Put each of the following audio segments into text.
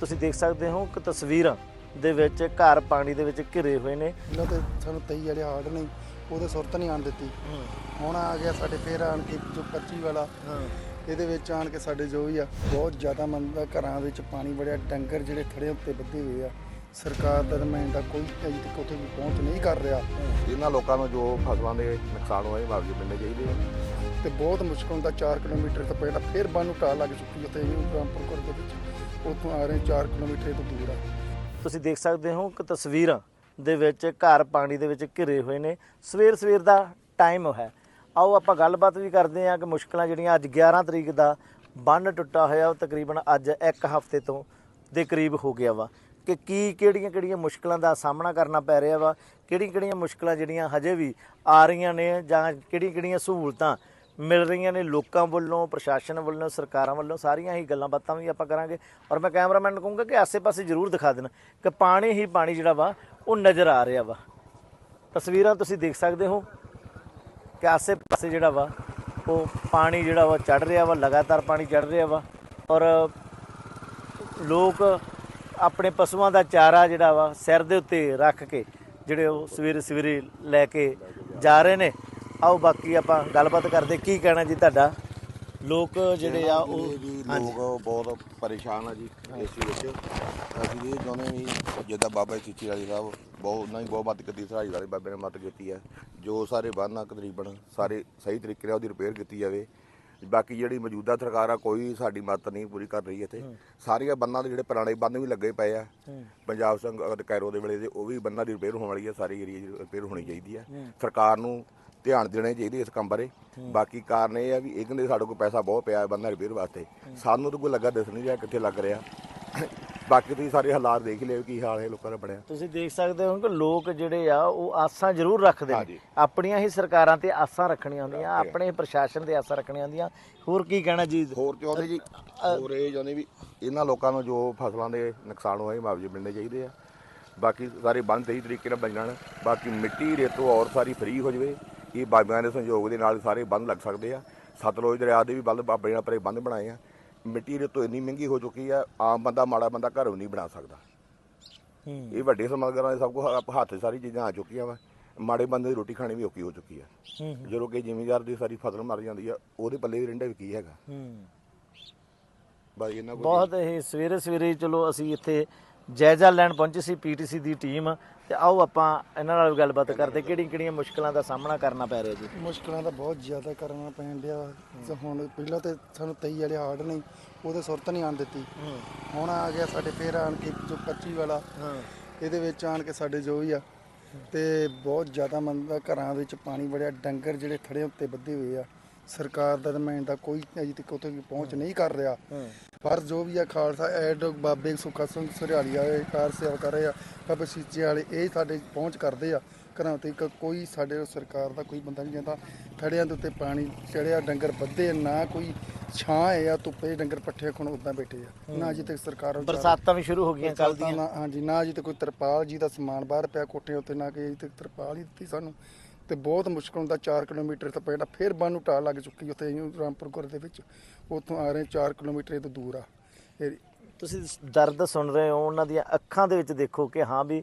ਤੁਸੀਂ ਦੇਖ ਸਕਦੇ ਹੋ ਕਿ ਤਸਵੀਰਾਂ ਦੇ ਵਿੱਚ ਘਰ ਪਾਣੀ ਦੇ ਵਿੱਚ ਘਿਰੇ ਹੋਏ ਨੇ। ਪਹਿਲਾਂ ਤੇ ਸਾਨੂੰ 23 ਵਾਲੇ ਹਾਰਡ ਨਹੀਂ ਉਹਦੇ ਸੁਰਤ ਨਹੀਂ ਆਣ ਦਿੱਤੀ। ਹੁਣ ਆ ਗਿਆ ਸਾਡੇ ਫੇਰ ਆਣ ਕੇ ਜੋ 25 ਵਾਲਾ। ਇਹਦੇ ਵਿੱਚ ਆਣ ਕੇ ਸਾਡੇ ਜੋ ਵੀ ਆ ਬਹੁਤ ਜ਼ਿਆਦਾ ਮੰਦਾ ਘਰਾਂ ਵਿੱਚ ਪਾਣੀ ਵੜਿਆ ਡੰਗਰ ਜਿਹੜੇ ਥੜੇ ਉੱਤੇ ਬੱਧੇ ਹੋਏ ਆ। ਸਰਕਾਰ ਦਾ ਨੁਮਾਇੰਦਾ ਕੋਈ ਅਜੇ ਤੱਕ ਉੱਥੇ ਵੀ ਪਹੁੰਚ ਨਹੀਂ ਕਰ ਰਿਹਾ। ਇਹਨਾਂ ਲੋਕਾਂ ਨੂੰ ਜੋ ਫਸਲਾਂ ਦੇ ਨੁਕਸਾਨ ਹੋਏ ਮੁਆਵਜ਼ੇ ਮਿਲਣੇ ਚਾਹੀਦੇ ਆ। ਤੇ ਬਹੁਤ ਮੁਸ਼ਕਲ ਹੁੰਦਾ 4 ਕਿਲੋਮੀਟਰ ਤੋਂ ਪਹਿਲਾਂ ਫੇਰ ਬੰਨ ਨੂੰ ਲੱਗ ਚੁੱਕੀ ਉੱਥੇ ਰਾਮਪੁਰ ਕੋਲ ਦੇ ਵਿੱਚ। ਉੱਥੋਂ ਆ ਰਹੇ 4 ਕਿਲੋਮੀਟਰ ਤੋਂ ਦੂਰ ਆ। ਤੁਸੀਂ ਦੇਖ ਸਕਦੇ ਹੋ ਕਿ ਤਸਵੀਰਾਂ ਦੇ ਵਿੱਚ ਘਰ ਪਾਣੀ ਦੇ ਵਿੱਚ ਘਿਰੇ ਹੋਏ ਨੇ। ਸਵੇਰ ਸਵੇਰ ਦਾ ਟਾਈਮ ਹੈ। ਆਓ ਆਪਾਂ ਗੱਲਬਾਤ ਵੀ ਕਰਦੇ ਹਾਂ ਕਿ ਮੁਸ਼ਕਲਾਂ ਜਿਹੜੀਆਂ ਅੱਜ 11 ਤਰੀਕ ਦਾ ਬੰਨ ਟੁੱਟਾ ਹੋਇਆ, ਉਹ ਤਕਰੀਬਨ ਅੱਜ ਇੱਕ ਹਫ਼ਤੇ ਤੋਂ ਦੇ ਕਰੀਬ ਹੋ ਗਿਆ ਵਾ। ਕਿ ਕੀ, ਕਿਹੜੀਆਂ ਕਿਹੜੀਆਂ ਮੁਸ਼ਕਲਾਂ ਦਾ ਸਾਹਮਣਾ ਕਰਨਾ ਪੈ ਰਿਹਾ ਵਾ? ਕਿਹੜੀਆਂ ਕਿਹੜੀਆਂ ਮੁਸ਼ਕਲਾਂ ਜਿਹੜੀਆਂ ਹਜੇ ਵੀ ਆ ਰਹੀਆਂ ਨੇ ਜਾਂ ਕਿਹੜੀਆਂ ਕਿਹੜੀਆਂ ਸਹੂਲਤਾਂ ਮਿਲ ਰਹੀਆਂ ਨੇ ਲੋਕਾਂ ਵੱਲੋਂ, ਪ੍ਰਸ਼ਾਸਨ ਵੱਲੋਂ, ਸਰਕਾਰਾਂ ਵੱਲੋਂ, ਸਾਰੀਆਂ ਹੀ ਗੱਲਾਂ ਬਾਤਾਂ ਵੀ ਆਪਾਂ ਕਰਾਂਗੇ। ਔਰ ਮੈਂ ਕੈਮਰਾਮੈਨ ਨੂੰ ਕਹੂੰਗਾ ਕਿ ਆਸੇ-ਪਾਸੇ ਜ਼ਰੂਰ ਦਿਖਾ ਦੇਣ ਕਿ ਪਾਣੀ ਹੀ ਪਾਣੀ ਜਿਹੜਾ ਵਾ, ਉਹ ਨਜ਼ਰ ਆ ਰਿਹਾ ਵਾ। ਤਸਵੀਰਾਂ ਤੁਸੀਂ ਦੇਖ ਸਕਦੇ ਹੋ ਕਿ ਆਸੇ-ਪਾਸੇ ਜਿਹੜਾ ਵਾ, ਉਹ ਪਾਣੀ ਜਿਹੜਾ ਵਾ ਚੜ ਰਿਹਾ ਵਾ, ਲਗਾਤਾਰ ਪਾਣੀ ਚੜ ਰਿਹਾ ਵਾ। ਔਰ ਲੋਕ ਆਪਣੇ ਪਸ਼ੂਆਂ ਦਾ ਚਾਰਾ ਜਿਹੜਾ ਵਾ ਸਿਰ ਦੇ ਉੱਤੇ ਰੱਖ ਕੇ, ਜਿਹੜੇ ਉਹ ਸਵੇਰੇ ਸਵੇਰੇ ਲੈ ਕੇ ਜਾ ਰਹੇ ਨੇ। ਆਓ ਬਾਕੀ ਆਪਾਂ ਗੱਲਬਾਤ ਕਰਦੇ ਕੀ ਕਹਿਣਾ ਜੀ ਤੁਹਾਡਾ? ਲੋਕ ਜਿਹੜੇ ਆ ਉਹ ਹਾਂਜੀ। ਲੋਕ ਬਹੁਤ ਪਰੇਸ਼ਾਨ ਆ ਜੀ ਇਸ ਚੀਜ਼ ਵਿੱਚ। ਅਸੀਂ ਇਹ ਚਾਹੁੰਦੇ ਵੀ ਜਿੱਦਾਂ ਬਾਬਾ ਚੀਚੀ ਵਾਲੀ ਸਾਹਿਬ ਬਹੁਤ ਉਹਨਾਂ ਹੀ ਬਹੁਤ ਮਦਦ ਕੀਤੀ ਸਹਾਈ ਵਾਲੇ ਬਾਬੇ ਨੇ ਮਦਦ ਕੀਤੀ ਹੈ ਜੋ ਸਾਰੇ ਬੰਨ ਆ ਤਕਰੀਬਨ ਸਾਰੇ ਸਹੀ ਤਰੀਕੇ ਨਾਲ ਉਹਦੀ ਰਿਪੇਅਰ ਕੀਤੀ ਜਾਵੇ। ਬਾਕੀ ਜਿਹੜੀ ਮੌਜੂਦਾ ਸਰਕਾਰ ਆ ਕੋਈ ਸਾਡੀ ਮਦਦ ਨਹੀਂ ਪੂਰੀ ਕਰ ਰਹੀ ਇੱਥੇ। ਸਾਰੀਆਂ ਬੰਨਾਂ ਦੇ ਜਿਹੜੇ ਪੁਰਾਣੇ ਬੰਨ ਵੀ ਲੱਗੇ ਪਏ ਆ। ਪੰਜਾਬ ਸੰਘ ਕੈਰੋ ਦੇ ਵੇਲੇ ਦੇ ਉਹ ਵੀ ਬੰਨਾਂ ਦੀ ਰਿਪੇਅਰ ਹੋਣ ਵਾਲੀ ਹੈ ਸਾਰੀ ਏਰੀਆ ਦੀ ਰਿਪੇਅਰ ਹੋਣੀ ਚਾਹੀਦੀ ਹੈ। ਸਰਕਾਰ ਨੂੰ ਧਿਆਨ ਦੇਣਾ ਚਾਹੀਦਾ ਇਸ ਕੰਮ ਬਾਰੇ। ਬਾਕੀ ਕਾਰਨ ਇਹ ਆ ਵੀ ਇਹ ਕਹਿੰਦੇ ਸਾਡੇ ਕੋਲ ਪੈਸਾ ਬਹੁਤ ਪਿਆ ਹੈ ਬੰਦਾ ਰਿਪੇਅਰ ਵਾਸਤੇ। ਸਾਨੂੰ ਤਾਂ ਕੋਈ ਲੱਗਾ ਦਿਸ ਨਹੀਂ ਰਿਹਾ ਕਿੱਥੇ ਲੱਗ ਰਿਹਾ। ਬਾਕੀ ਤੁਸੀਂ ਸਾਰੇ ਹਾਲਾਤ ਦੇਖ ਲਿਓ ਕੀ ਹਾਲ ਹੈ ਲੋਕਾਂ ਦਾ ਬਣਿਆ। ਤੁਸੀਂ ਦੇਖ ਸਕਦੇ ਹੋ ਕਿ ਲੋਕ ਜਿਹੜੇ ਆ ਉਹ ਆਸਾਂ ਜ਼ਰੂਰ ਰੱਖਦੇ ਨੇ। ਆਪਣੀਆਂ ਹੀ ਸਰਕਾਰਾਂ ਤੇ ਆਸਾਂ ਰੱਖਣੀਆਂ ਹੁੰਦੀਆਂ ਆਪਣੇ ਪ੍ਰਸ਼ਾਸਨ ਤੇ ਆਸਾਂ ਰੱਖਣੀਆਂ ਹੁੰਦੀਆਂ। ਹੋਰ ਕੀ ਕਹਿਣਾ ਜੀ? ਹੋਰ ਚਾਹੁੰਦੇ ਜੀ ਹੋਰ ਇਹ ਚਾਹੁੰਦੇ ਵੀ ਇਹਨਾਂ ਲੋਕਾਂ ਨੂੰ ਜੋ ਫਸਲਾਂ ਦੇ ਨੁਕਸਾਨ ਹੋਏ ਮੁਆਵਜ਼ੇ ਮਿਲਣੇ ਚਾਹੀਦੇ ਆ। ਬਾਕੀ ਸਾਰੇ ਬੰਨ ਸਹੀ ਤਰੀਕੇ ਨਾਲ ਬਣ ਜਾਣ। ਬਾਕੀ ਮਿੱਟੀ ਰੇਤੋਂ ਔਰ ਸਾਰੀ ਫ੍ਰੀ ਹੋ ਜਵੇ। ਇਹ ਬਾਬਿਆਂ ਦੇ ਸਹਿਯੋਗ ਦੇ ਨਾਲ ਸਾਰੇ ਬੰਨ ਲੱਗ ਸਕਦੇ ਆ। ਸਤਲੁਜ ਦਰਿਆ ਦੇ ਵੀ ਬੰਦ ਬਾਬੇ ਨਾਲ ਪਰੇ ਬੰਦ ਬਣਾਏ ਆ। ਮਿੱਟੀ ਰੇਤੋਂ ਇੰਨੀ ਮਹਿੰਗੀ ਹੋ ਚੁੱਕੀ ਆ ਆਮ ਬੰਦਾ ਮਾੜਾ ਬੰਦਾ ਘਰੋਂ ਨਹੀਂ ਬਣਾ ਸਕਦਾ। ਇਹ ਵੱਡੇ ਸਮਗਰਾਂ ਦੇ ਸਭ ਕੁਝ ਹੱਥ ਸਾਰੀ ਚੀਜ਼ਾਂ ਆ ਚੁੱਕੀਆਂ ਵਾ। ਮਾੜੇ ਬੰਦੇ ਦੀ ਰੋਟੀ ਖਾਣੀ ਵੀ ਔਖੀ ਹੋ ਚੁੱਕੀ ਆ। ਜਦੋਂ ਕਿ ਜ਼ਿਮੀਂਦਾਰ ਦੀ ਸਾਰੀ ਫਸਲ ਮਰ ਜਾਂਦੀ ਆ ਉਹਦੇ ਪੱਲੇ ਵੀ ਰਹਿੰਦਾ ਵੀ ਕੀ ਹੈਗਾ। ਬਸ ਇਹਨਾਂ ਬਹੁਤ ਇਹ ਸਵੇਰੇ ਸਵੇਰੇ ਚਲੋ ਅਸੀਂ ਇੱਥੇ ਜਾਇਜ਼ਾ ਲੈਣ ਪਹੁੰਚੇ ਸੀ ਪੀਟੀਸੀ ਦੀ ਟੀਮ। ਤੇ ਆਓ ਆਪਾਂ ਇਹਨਾਂ ਨਾਲ ਗੱਲਬਾਤ ਕਰਦੇ ਕਿਹੜੀ ਕਿਹੜੀਆਂ ਮੁਸ਼ਕਲਾਂ ਦਾ ਸਾਹਮਣਾ ਕਰਨਾ ਪੈ ਰਿਹਾ ਜੀ? ਮੁਸ਼ਕਲਾਂ ਦਾ ਬਹੁਤ ਜ਼ਿਆਦਾ ਕਰਨਾ ਪੈਣ ਡਿਆ ਤੇ ਹੁਣ ਪਹਿਲਾਂ ਤੇ ਸਾਨੂੰ 23 ਵਾਲੇ ਹਾਰਡ ਨਹੀਂ ਉਹਦੇ ਸੁਰਤ ਨਹੀਂ ਆਣ ਦਿੱਤੀ। ਹੁਣ ਆ ਗਿਆ ਸਾਡੇ ਫੇਰ ਆਣ ਕੇ ਜੋ 25 ਵਾਲਾ ਇਹਦੇ ਵਿੱਚ ਆਣ ਕੇ ਸਾਡੇ ਜੋ ਵੀ ਆ ਤੇ ਬਹੁਤ ਜ਼ਿਆਦਾ ਮੰਦਾ ਘਰਾਂ ਵਿੱਚ ਪਾਣੀ ਵੜਿਆ ਡੰਗਰ ਜਿਹੜੇ ਥੜੇ ਉੱਤੇ ਬੱਧੇ ਹੋਏ ਆ। ਸਰਕਾਰ ਦਾ ਨੁਮਾਇੰਦਾ ਕੋਈ ਅਜੇ ਤੱਕ ਉੱਥੇ ਪਹੁੰਚ ਨਹੀਂ ਕਰ ਰਿਹਾ। ਪਰ ਜੋ ਵੀ ਆ ਖਾਲਸਾ ਐਡ ਬਾਬੇ ਸੁੱਖਾ ਸਿੰਘ ਸਰਿਆਲੀ ਵਾਲੇ ਕਾਰ ਸੇਵਾ ਕਰ ਰਹੇ ਆ ਬਾਬੇ ਸੀਚੇ ਵਾਲੇ ਇਹ ਸਾਡੇ ਪਹੁੰਚ ਕਰਦੇ ਆ। ਘਰਾਂ ਤੇ ਕੋਈ ਸਾਡੇ ਸਰਕਾਰ ਦਾ ਕੋਈ ਬੰਦਾ ਨਹੀਂ ਜਾਂਦਾ। ਥੜਿਆਂ ਦੇ ਉੱਤੇ ਪਾਣੀ ਚੜਿਆ ਡੰਗਰ ਬੱਧੇ ਨਾ ਕੋਈ ਛਾਂ ਹੈ ਆ ਧੁੱਪੇ ਡੰਗਰ ਪੱਠੇ ਖਣ ਉਦਾਂ ਬੈਠੇ ਆ। ਨਾ ਅਜੇ ਤੱਕ ਸਰਕਾਰ ਬਰਸਾਤਾਂ ਵੀ ਸ਼ੁਰੂ ਹੋ ਗਈਆਂ ਕੱਲ ਬਰਸਾਤਾਂ ਦੀਆਂ ਨਾ- ਹਾਂਜੀ ਨਾ ਜੀ ਤੇ ਕੋਈ ਤਰਪਾਲ ਜੀ ਦਾ ਸਮਾਨ ਬਾਹਰ ਪਿਆ ਕੋਠੇ ਉੱਤੇ ਨਾ ਕਿ ਅਜੇ ਤੱਕ ਤਰਪਾਲ ਹੀ ਦਿੱਤੀ ਸਾਨੂੰ। ਤੇ ਬਹੁਤ ਮੁਸ਼ਕਲ ਹੁੰਦਾ 4 ਕਿਲੋਮੀਟਰ ਤੋਂ ਪਹਿਲਾਂ ਫੇਰ ਬੰਨ ਨੂੰ ਢਾਲ ਲੱਗ ਚੁੱਕੀ ਉੱਥੇ ਰਾਮਪੁਰ ਗੁਰ ਦੇ ਵਿੱਚ। ਉੱਥੋਂ ਆ ਰਹੇ 4 ਕਿਲੋਮੀਟਰ ਤੋਂ ਦੂਰ ਆ। ਇਹ ਤੁਸੀਂ ਦਰਦ ਸੁਣ ਰਹੇ ਹੋ, ਉਹਨਾਂ ਦੀਆਂ ਅੱਖਾਂ ਦੇ ਵਿੱਚ ਦੇਖੋ ਕਿ ਹਾਂ ਵੀ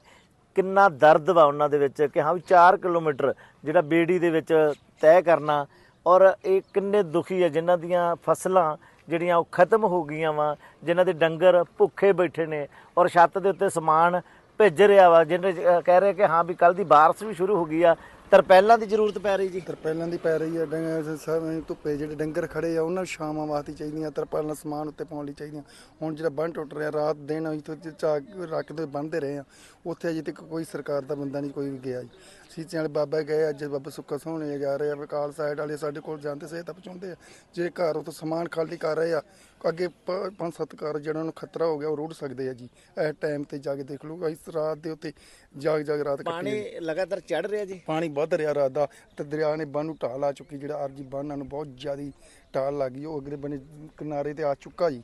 ਕਿੰਨਾ ਦਰਦ ਵਾ ਉਹਨਾਂ ਦੇ ਵਿੱਚ, ਕਿ ਹਾਂ ਵੀ 4 ਕਿਲੋਮੀਟਰ ਜਿਹੜਾ ਬੇੜੀ ਦੇ ਵਿੱਚ ਤੈਅ ਕਰਨਾ ਔਰ ਇਹ ਕਿੰਨੇ ਦੁਖੀ ਆ, ਜਿਨ੍ਹਾਂ ਦੀਆਂ ਫਸਲਾਂ ਜਿਹੜੀਆਂ ਉਹ ਖਤਮ ਹੋ ਗਈਆਂ ਵਾ, ਜਿਨ੍ਹਾਂ ਦੇ ਡੰਗਰ ਭੁੱਖੇ ਬੈਠੇ ਨੇ ਔਰ ਛੱਤ ਦੇ ਉੱਤੇ ਸਮਾਨ ਭਿੱਜ ਰਿਹਾ ਵਾ ਜਿਹਨੇ ਅਹ, ਕਹਿ ਰਹੇ ਕਿ ਹਾਂ ਵੀ ਕੱਲ ਦੀ ਬਾਰਿਸ਼ ਵੀ ਸ਼ੁਰੂ ਹੋ ਗਈ ਆ ਤਰਪੈਲਾਂ ਦੀ ਜ਼ਰੂਰਤ ਪੈ ਰਹੀ ਜੀ? ਤਰਪਾਲਾਂ ਦੀ ਪੈ ਰਹੀ ਹੈ, ਡੰਗਰ ਸਾਰੇ ਧੁੱਪੇ ਜਿਹੜੇ ਡੰਗਰ ਖੜੇ ਆ, ਉਹਨਾਂ ਨੂੰ ਛਾਵਾਂ ਵਾਸਤੇ ਚਾਹੀਦੀਆਂ, ਤਰਪਾਲਾਂ ਸਮਾਨ ਉੱਤੇ ਪਾਉਣ ਲਈ ਚਾਹੀਦੀਆਂ। ਹੁਣ ਜਿਹੜਾ ਬੰਨ ਟੁੱਟ ਰਿਹਾ, ਰਾਤ ਦਿਨ ਇੱਥੇ ਚਾ ਰੱਖਦੇ ਬੰਨਦੇ ਰਹੇ ਆ ਉੱਥੇ ਅਜੇ ਤੱਕ ਕੋਈ ਸਰਕਾਰ ਦਾ ਬੰਦਾ ਨਹੀਂ, ਕੋਈ ਵੀ ਗਿਆ ਜੀ। ਸੀਚੇ ਵਾਲੇ ਬਾਬਾ ਗਏ ਅੱਜ ਬਾਬਾ ਸੁੱਕਾ ਸੋਹਣੇ ਜਾ ਰਹੇ ਆ ਵਿਕਾਲ ਸਾਈਡ ਵਾਲੇ ਸਾਡੇ ਕੋਲ ਜਾਂਦੇ ਸੇ ਤਾਂ ਪਹੁੰਚਾਉਂਦੇ ਆ। ਜੇ ਘਰ ਉਹ ਸਮਾਨ ਖਾਲੀ ਕਰ ਰਹੇ ਆ ਅੱਗੇ ਪੰਜ ਸੱਤ ਘਰ ਜਿਹਨਾਂ ਨੂੰ ਖਤਰਾ ਹੋ ਗਿਆ ਉਹ ਰੁੜ ਸਕਦੇ ਆ ਜੀ। ਇਹ ਟਾਈਮ ਤੇ ਜਾ ਕੇ ਦੇਖ ਲਓ ਇਸ ਰਾਤ ਦੇ ਉੱਤੇ ਜਾਗ ਜਾਗ ਰਾਤ ਕੱਟੀ ਪਾਣੀ ਹੈ। ਲਗਾਤਾਰ ਚੜ ਰਿਹਾ ਜੀ? ਪਾਣੀ ਵੱਧ ਰਿਹਾ ਰਾਤ ਦਾ ਤੇ ਦਰਿਆ ਨੇ ਬੰਨ ਨੂੰ ਢਾਲ ਆ ਚੁੱਕੀ ਜਿਹੜਾ ਅਰਜੀ ਬੰਨਾਂ ਨੂੰ ਬਹੁਤ ਜ਼ਿਆਦੀ ਢਾਲ ਲੱਗ ਗਈ ਉਹ ਅਗਲੇ ਬੰਨੇ ਕਿਨਾਰੇ ਤੇ ਆ ਚੁੱਕਾ ਜੀ।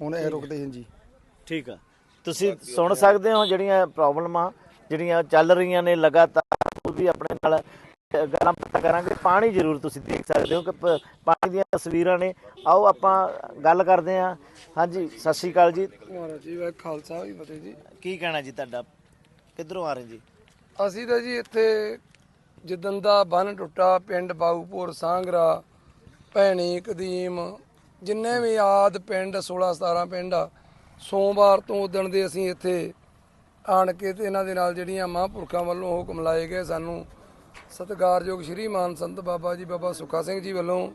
ਹੁਣ ਇਹ ਰੁਕਦੇ ਹਨ ਜੀ। ਠੀਕ ਆ। ਤੁਸੀਂ ਸੁਣ ਸਕਦੇ ਹੋ ਜਿਹੜੀਆਂ ਪ੍ਰੋਬਲਮਾਂ ਜਿਹੜੀਆਂ ਚੱਲ ਰਹੀਆਂ ਨੇ ਲਗਾਤਾਰ। ਵੀ ਆਪਣੇ ਨਾਲ ਗੱਲਾਂ ਪਤਾ ਕਰਾਂਗੇ। ਪਾਣੀ ਜ਼ਰੂਰ ਤੁਸੀਂ ਦੇਖ ਸਕਦੇ ਹੋ ਕਿ ਪਾਣੀ ਦੀਆਂ ਤਸਵੀਰਾਂ ਨੇ। ਆਓ ਆਪਾਂ ਗੱਲ ਕਰਦੇ ਹਾਂ। ਹਾਂਜੀ ਸਤਿ ਸ਼੍ਰੀ ਅਕਾਲ ਜੀ। ਮਹਾਰਾਜ ਜੀ ਵਾ ਖਾਲਸਾ ਵੀ ਫਤਿਹ ਜੀ। ਕੀ ਕਹਿਣਾ ਜੀ ਤੁਹਾਡਾ? ਕਿੱਧਰੋਂ ਆ ਰਹੇ ਜੀ? ਅਸੀਂ ਤਾਂ ਜੀ ਇੱਥੇ ਜਿੱਦਣ ਦਾ ਬੰਨ ਟੁੱਟਾ ਪਿੰਡ ਬਾਊਪੁਰ ਸਾਂਗਰਾ ਭੈਣੀ ਕਦੀਮ ਜਿੰਨੇ ਵੀ ਆਦ ਪਿੰਡ 16 17 ਪਿੰਡ ਆ ਸੋਮਵਾਰ ਤੋਂ ਉਦਣ ਦੇ ਅਸੀਂ ਇੱਥੇ ਆਣ ਕੇ ਤੇ ਇਹਨਾਂ ਦੇ ਨਾਲ ਜਿਹੜੀਆਂ ਮਹਾਂਪੁਰਖਾਂ ਵੱਲੋਂ ਹੁਕਮ ਲਾਏ ਗਏ ਸਾਨੂੰ ਸਤਿਕਾਰਯੋਗ ਸ਼੍ਰੀ ਮਾਨ ਸੰਤ ਬਾਬਾ ਜੀ ਬਾਬਾ ਸੁੱਖਾ ਸਿੰਘ ਜੀ ਵੱਲੋਂ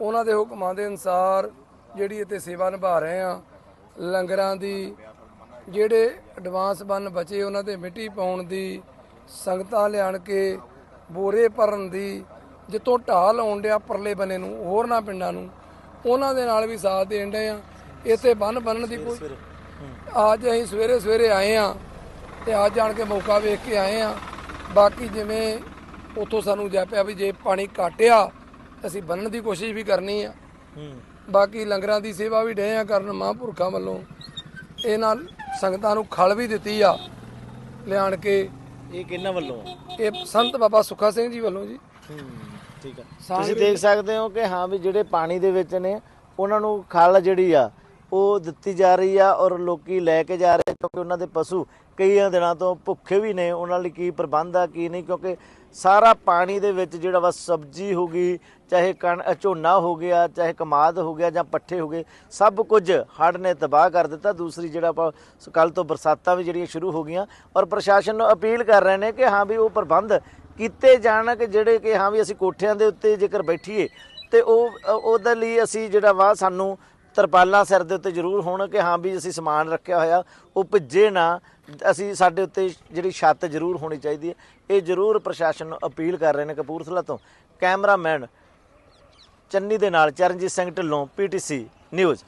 ਉਹਨਾਂ ਦੇ ਹੁਕਮਾਂ ਦੇ ਅਨੁਸਾਰ ਜਿਹੜੀ ਇੱਥੇ ਸੇਵਾ ਨਿਭਾ ਰਹੇ ਆ ਲੰਗਰਾਂ ਦੀ ਜਿਹੜੇ ਐਡਵਾਂਸ ਬੰਨ ਬਚੇ ਉਹਨਾਂ ਤੇ ਮਿੱਟੀ ਪਾਉਣ ਦੀ ਸੰਗਤਾਂ ਲਿਆਣ ਕੇ ਬੋਰੇ ਭਰਨ ਦੀ ਜਿੱਥੋਂ ਢਾਹ ਲਾਉਣ ਡਿਆ ਪਰਲੇ ਬੰਨੇ ਨੂੰ ਹੋਰਨਾਂ ਪਿੰਡਾਂ ਨੂੰ ਉਹਨਾਂ ਦੇ ਨਾਲ ਵੀ ਸਾਥ ਦੇਣ ਡਏ ਆ ਇੱਥੇ ਬੰਨ ਬੰਨਣ ਦੀ ਕੋਈ ਅੱਜ ਅਸੀਂ ਸਵੇਰੇ ਸਵੇਰੇ ਆਏ ਆ ਤੇ ਅੱਜ ਆਣ ਕੇ ਮੌਕਾ ਵੇਖ ਕੇ ਆਏ ਆ ਬਾਕੀ ਜਿਵੇਂ ਉੱਥੋਂ ਸਾਨੂੰ ਜਾਪਿਆ ਵੀ ਜੇ ਪਾਣੀ ਘਟਿਆ ਅਸੀਂ ਬੰਨਣ ਦੀ ਕੋਸ਼ਿਸ਼ ਵੀ ਕਰਨੀ ਆ। ਹੂੰ। ਬਾਕੀ ਲੰਗਰਾਂ ਦੀ ਸੇਵਾ ਵੀ ਡਏ ਆ ਕਰਨ ਮਹਾਂਪੁਰਖਾਂ ਵੱਲੋਂ। ਇਹ ਨਾਲ ਸੰਗਤਾਂ ਨੂੰ ਖਲ ਵੀ ਦਿੱਤੀ ਆ ਲਿਆਣ ਕੇ। ਇਹ ਕਿਹਨਾਂ ਵੱਲੋਂ? ਇਹ ਸੰਤ ਬਾਬਾ ਸੁੱਖਾ ਸਿੰਘ ਜੀ ਵੱਲੋਂ ਜੀ। ਹੂੰ ਠੀਕ ਹੈ ਸਾਂਝ ਤੁਸੀਂ ਦੇਖ ਸਕਦੇ ਹੋ ਕਿ ਹਾਂ ਵੀ ਜਿਹੜੇ ਪਾਣੀ ਦੇ ਵਿੱਚ ਨੇ ਉਹਨਾਂ ਨੂੰ ਖਲ ਜਿਹੜੀ ਆ ਉਹ ਦਿੱਤੀ ਜਾ ਰਹੀ ਆ ਔਰ ਲੋਕੀ ਲੈ ਕੇ ਜਾ ਰਹੇ ਕਿਉਂਕਿ ਉਹਨਾਂ ਦੇ ਪਸ਼ੂ ਕਈਆਂ ਦਿਨਾਂ ਤੋਂ ਭੁੱਖੇ ਵੀ ਨੇ, ਉਹਨਾਂ ਲਈ ਕੀ ਪ੍ਰਬੰਧ ਆ, ਕੀ ਨਹੀਂ? ਕਿਉਂਕਿ ਸਾਰਾ ਪਾਣੀ ਦੇ ਵਿੱਚ ਜਿਹੜਾ ਵਾ ਸਬਜ਼ੀ ਹੋ ਗਈ, ਚਾਹੇ ਕਣ ਝੋਨਾ ਹੋ ਗਿਆ, ਚਾਹੇ ਕਮਾਦ ਹੋ ਗਿਆ ਜਾਂ ਪੱਠੇ ਹੋ ਗਏ, ਸਭ ਕੁਝ ਹੜ੍ਹ ਨੇ ਤਬਾਹ ਕਰ ਦਿੱਤਾ। ਦੂਸਰੀ ਜਿਹੜਾ ਆਪਾਂ ਕੱਲ ਤੋਂ ਬਰਸਾਤਾਂ ਵੀ ਜਿਹੜੀਆਂ ਸ਼ੁਰੂ ਹੋ ਗਈਆਂ ਔਰ ਪ੍ਰਸ਼ਾਸਨ ਨੂੰ ਅਪੀਲ ਕਰ ਰਹੇ ਨੇ ਕਿ ਹਾਂ ਵੀ ਉਹ ਪ੍ਰਬੰਧ ਕੀਤੇ ਜਾਣ ਕਿ ਜਿਹੜੇ ਕਿ ਹਾਂ ਵੀ ਅਸੀਂ ਕੋਠਿਆਂ ਦੇ ਉੱਤੇ ਜੇਕਰ ਬੈਠੀਏ ਤੇ ਉਹ ਉਹਦੇ ਲਈ ਅਸੀਂ ਜਿਹੜਾ ਵਾ ਸਾਨੂੰ ਤਰਪਾਲਾਂ ਸਿਰ ਦੇ ਉੱਤੇ ਜ਼ਰੂਰ ਹੋਣ ਕਿ ਹਾਂ ਵੀ ਅਸੀਂ ਸਮਾਨ ਰੱਖਿਆ ਹੋਇਆ ਉਹ ਭਿੱਜੇ ਨਾ, ਅਸੀਂ ਸਾਡੇ ਉੱਤੇ ਜਿਹੜੀ ਛੱਤ ਜ਼ਰੂਰ ਹੋਣੀ ਚਾਹੀਦੀ ਹੈ। ਇਹ ਜ਼ਰੂਰ ਪ੍ਰਸ਼ਾਸਨ ਨੂੰ ਅਪੀਲ ਕਰ ਰਹੇ ਨੇ ਕਪੂਰਥਲਾ ਤੋਂ। ਕੈਮਰਾਮੈਨ ਚੰਨੀ ਦੇ ਨਾਲ ਚਰਨਜੀਤ ਸਿੰਘ ਢਿੱਲੋਂ, ਪੀਟੀਸੀ ਨਿਊਜ਼।